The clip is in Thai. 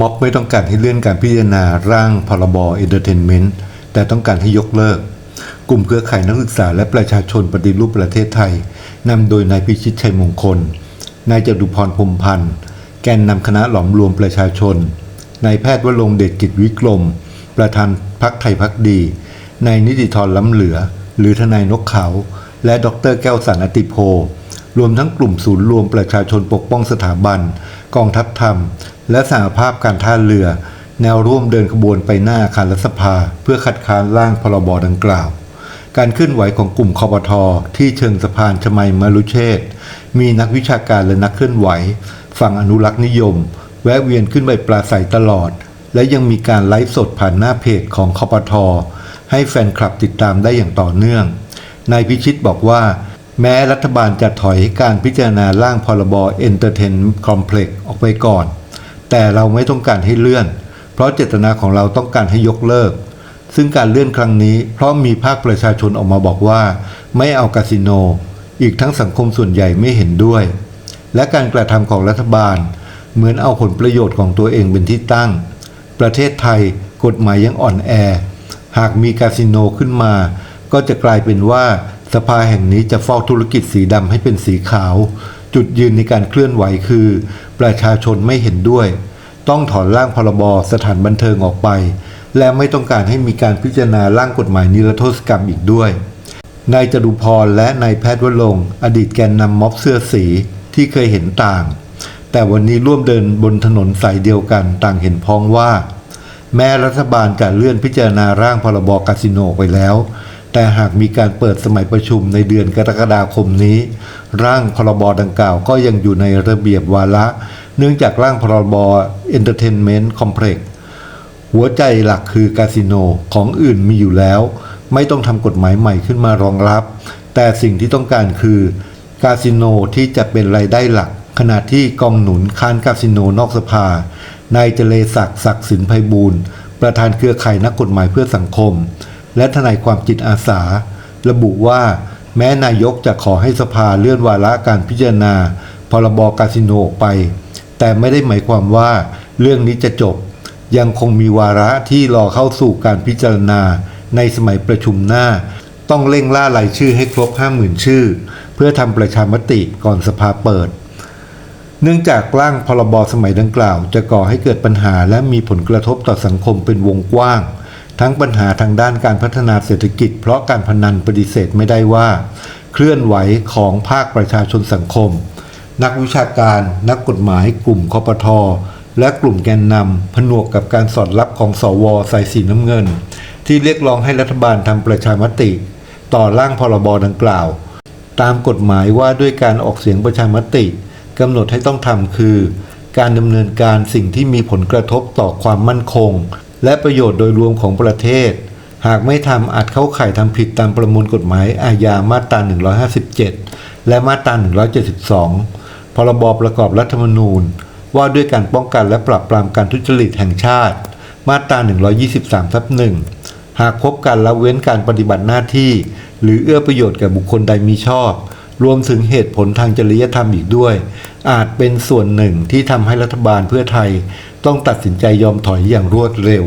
ม็อบไม่ต้องการให้เลื่อนการพิจารณาร่างพรบเอนเตอร์เทนเมนต์แต่ต้องการให้ยกเลิก กลุ่มเครือข่ายนักศึกษาและประชาชนปฏิรูปประเทศไทยนำโดยนายพิชิตชัยมงคล นายจตุพรพรมพันธ์ แกนนำคณะหลอมรวมประชาชน นายแพทย์วรงเดชกิจวิกรม ประธานพักไทยพักดี นายนิติธรล้ำเหลือ หรือทนายนกเขา และดรแก้วสันอติโพรวมทั้งกลุ่มศูนย์รวมประชาชนปกป้องสถาบัน กองทัพธรรม และสหภาพการท่าเรือ แนวร่วมเดินขบวนไปหน้าอาคารรัฐสภา เพื่อคัดค้านร่างพรบดังกล่าว การเคลื่อนไหวของกลุ่มคอปทอที่เชิงสะพานชมัยมรุเชษฐ์มีนักวิชาการและนักเคลื่อนไหว ฝั่งอนุรักษ์นิยม แวะเวียนขึ้นไปปราศัยตลอด และยังมีการไลฟ์สดผ่านหน้าเพจของคอปทอให้แฟนคลับติดตามได้อย่างต่อเนื่องนายพิชิตบอกว่า แม้รัฐบาลจะถอยการพิจารณาร่างพรบเอนเตอร์เทนคอมเพล็กซ์ออกไปก่อน แต่เราไม่ต้องการให้เลื่อน เพราะเจตนาของเราต้องการให้ยกเลิก ซึ่งการเลื่อนครั้งนี้เพราะมีภาคประชาชนออกมาบอกว่า ไม่เอาคาสิโน อีกทั้งสังคมส่วนใหญ่ไม่เห็นด้วย และการกระทำของรัฐบาล เหมือนเอาผลประโยชน์ของตัวเองเป็นที่ตั้ง ประเทศไทยกฎหมายยังอ่อนแอ หากมีคาสิโนขึ้นมา ก็จะกลายเป็นว่า สภาแห่งนี้จะฟอกธุรกิจสีดำให้เป็นสีขาว จุดยืนในการเคลื่อนไหวคือ ประชาชนไม่เห็นด้วย ต้องถอนร่างพรบสถานบันเทิงออกไป และไม่ต้องการให้มีการพิจารณาร่างกฎหมายนิรโทษกรรมอีกด้วยนายจตุพรและนายแพทย์วรงอดีตแกนนำม็อบเสื้อสีที่เคยเห็นต่าง แต่วันนี้ร่วมเดินบนถนนสายเดียวกันต่างเห็นพ้องว่า แม้รัฐบาลจะเลื่อนพิจารณาร่างพรบคาสิโนไปแล้ว แต่หากมีการเปิดสมัยประชุมในเดือนกรกฎาคมนี้ ร่างพรบดังกล่าวก็ยังอยู่ในระเบียบวาระ เนื่องจากร่างพรบ Entertainment Complex หัวใจหลักคือคาสิโนของอื่นมีอยู่แล้ว ไม่ต้องทำกฎหมายใหม่ขึ้นมารองรับ แต่สิ่งที่ต้องการคือคาสิโนที่จะเป็นรายได้หลัก ขณะที่กองหนุนค้านคาสิโนนอกสภานายเจเลศักดิ์ศักดิ์สินไพบูลประธานเครือข่ายนักกฎหมายเพื่อสังคม และทนายความจิตอาสา ระบุว่า แม้นายกจะขอให้สภาเลื่อนวาระการพิจารณา พรบคาสิโนออกไป แต่ไม่ได้หมายความว่า เรื่องนี้จะจบ ยังคงมีวาระที่รอเข้าสู่การพิจารณา ในสมัยประชุมหน้า ต้องเร่งล่ารายชื่อให้ครบ 50,000 ชื่อ เพื่อทำประชามติก่อนสภาเปิดเนื่องจากร่างพรบสมัยดังกล่าว จะก่อให้เกิดปัญหาและมีผลกระทบต่อสังคมเป็นวงกว้าง ทั้งปัญหาทางด้านการพัฒนาเศรษฐกิจ เพราะการพนันปฏิเสธไม่ได้ว่า เคลื่อนไหวของภาคประชาชนสังคม นักวิชาการ นักกฎหมาย กลุ่มคอปทอและกลุ่มแกนนำผนวกกับการสอดรับของสวสายสีน้ำเงิน ที่เรียกร้องให้รัฐบาลทำประชามติ ต่อร่างพรบดังกล่าว ตามกฎหมายว่าด้วยการออกเสียงประชามติกำหนดให้ต้องทำคือ การดำเนินการสิ่งที่มีผลกระทบต่อความมั่นคง และประโยชน์โดยรวมของประเทศ หากไม่ทำอาจเข้าข่ายทำผิดตามประมวลกฎหมายอาญามาตรา 157 และมาตรา 172 พรบประกอบรัฐธรรมนูญ ว่าด้วยการป้องกันและปราบปรามการทุจริตแห่งชาติ มาตรา 123ทับหนึ่งหากพบการละเว้นการปฏิบัติหน้าที่ หรือเอื้อประโยชน์แก่บุคคลใดมีชอบรวมถึงเหตุผลทางจริยธรรมอีกด้วย อาจเป็นส่วนหนึ่งที่ทำให้รัฐบาลเพื่อไทย ต้องตัดสินใจยอมถอยอย่างรวดเร็ว